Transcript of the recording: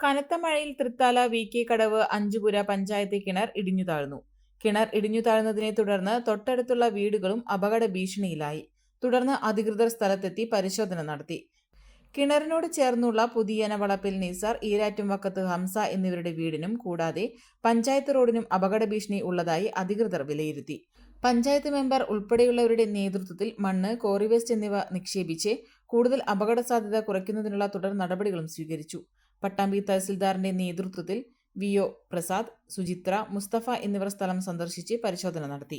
കനത്ത മഴയിൽ Thrithala V. K. കടവ് അഞ്ചുപുര പഞ്ചായത്ത് കിണർ ഇടിഞ്ഞു താഴ്ന്നു. കിണർ ഇടിഞ്ഞു താഴ്ന്നതിനെ തുടർന്ന് തൊട്ടടുത്തുള്ള വീടുകളും അപകട ഭീഷണിയിലായി. തുടർന്ന് അധികൃതർ സ്ഥലത്തെത്തി പരിശോധന നടത്തി. കിണറിനോട് ചേർന്നുള്ള പുതിയന വളപ്പിൽ നിസാർ ഈരാറ്റുംവക്കത്ത് ഹംസ എന്നിവരുടെ വീടിനും കൂടാതെ പഞ്ചായത്ത് റോഡിനും അപകട ഭീഷണി ഉള്ളതായി അധികൃതർ വിലയിരുത്തി. പഞ്ചായത്ത് മെമ്പർ ഉൾപ്പെടെയുള്ളവരുടെ നേതൃത്വത്തിൽ മണ്ണ് കോറിവേസ്റ്റ് എന്നിവ നിക്ഷേപിച്ച് കൂടുതൽ അപകട സാധ്യത കുറയ്ക്കുന്നതിനുള്ള തുടർ നടപടികളും സ്വീകരിച്ചു. പട്ടാമ്പി തഹസിൽദാറിന്റെ നേതൃത്വത്തിൽ വി ഒ പ്രസാദ് സുചിത്ര മുസ്തഫ എന്നിവർ സ്ഥലം സന്ദർശിച്ച് പരിശോധന നടത്തി.